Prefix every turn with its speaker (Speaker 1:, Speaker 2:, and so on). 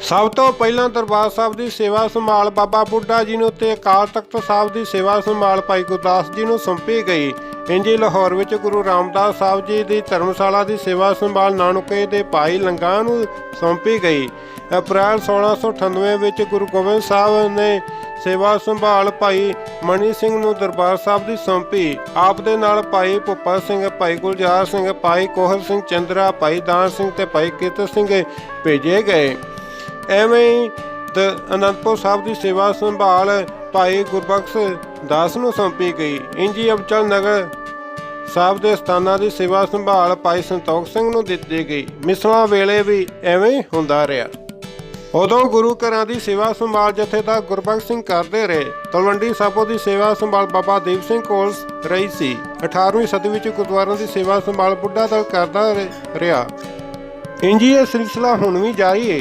Speaker 1: ਸਭ ਤੋਂ ਪਹਿਲਾਂ ਦਰਬਾਰ ਸਾਹਿਬ ਦੀ ਸੇਵਾ ਸੰਭਾਲ ਬਾਬਾ ਬੁੱਢਾ ਜੀ ਨੂੰ ਤੇ ਅਕਾਲ ਤਖਤ ਸਾਹਿਬ ਦੀ ਸੇਵਾ ਸੰਭਾਲ ਭਾਈ ਗੁਰਦਾਸ ਜੀ ਨੂੰ ਸੌਂਪੀ ਗਈ। ਇੰਜੀ ਲਾਹੌਰ ਵਿੱਚ ਗੁਰੂ ਰਾਮਦਾਸ ਸਾਹਿਬ ਜੀ ਦੀ ਧਰਮਸ਼ਾਲਾ ਦੀ ਸੇਵਾ ਸੰਭਾਲ ਨਾਨਕੇ ਦੇ ਭਾਈ ਲੰਗਾ ਨੂੰ ਸੌਂਪੀ ਗਈ। ਅਪ੍ਰੈਲ 1698 ਵਿੱਚ ਗੁਰੂ ਗੋਬਿੰਦ ਸਾਹਿਬ ਨੇ ਸੇਵਾ ਸੰਭਾਲ ਭਾਈ ਮਣੀ ਸਿੰਘ ਨੂੰ ਦਰਬਾਰ ਸਾਹਿਬ ਦੀ ਸੌਂਪੀ। ਆਪ ਦੇ ਨਾਲ ਭਾਈ ਭੁੱਪਾ ਸਿੰਘ, ਭਾਈ ਗੁਲਜ਼ਾਰ ਸਿੰਘ, ਭਾਈ ਕੋਹਲ ਸਿੰਘ, ਚੰਦਰਾ, ਭਾਈ ਦਾਨ ਸਿੰਘ ਤੇ ਭਾਈ ਕੀਰਤ ਸਿੰਘ ਭੇਜੇ ਗਏ। ਐਵੇਂ ਹੀ ਅਨੰਦਪੁਰ ਸਾਹਿਬ ਦੀ ਸੇਵਾ ਸੰਭਾਲ ਭਾਈ ਗੁਰਬਖਸ਼ ਦਾਸ ਨੂੰ ਸੌਂਪੀ ਗਈ। ਇੰਜੀ ਅਬਚਲ ਨਗਰ ਸਾਹਿਬ ਦੇ ਸਥਾਨਾਂ ਦੀ ਸੇਵਾ ਸੰਭਾਲ ਭਾਈ ਸੰਤੋਖ ਸਿੰਘ ਨੂੰ ਦਿੱਤੀ ਗਈ। ਮਿਸਲਾਂ ਵੇਲੇ ਵੀ ਐਵੇਂ ਹੀ ਹੁੰਦਾ ਰਿਹਾ। ਉਦੋਂ ਗੁਰੂ ਘਰਾਂ ਦੀ ਸੇਵਾ ਸੰਭਾਲ ਜਥੇਦਾਰ ਗੁਰਬਖਸ਼ ਸਿੰਘ ਕਰਦੇ ਰਹੇ, ਤਲਵੰਡੀ ਸਾਬੋ ਦੀ ਸੇਵਾ ਸੰਭਾਲ ਬਾਬਾ ਦੀਪ ਸਿੰਘ ਕੋਲ ਰਹੀ ਸੀ। 18ਵੀਂ ਸਦੀ ਵਿੱਚ ਗੁਰਦੁਆਰਿਆਂ ਦੀ ਸੇਵਾ ਸੰਭਾਲ ਬੁੱਢਾ ਦਲ ਕਰਦਾ ਰਿ- ਰਿਹਾ। ਇੰਜੀ ਇਹ ਸਿਲਸਿਲਾ ਹੁਣ ਵੀ ਜਾਰੀ ਹੈ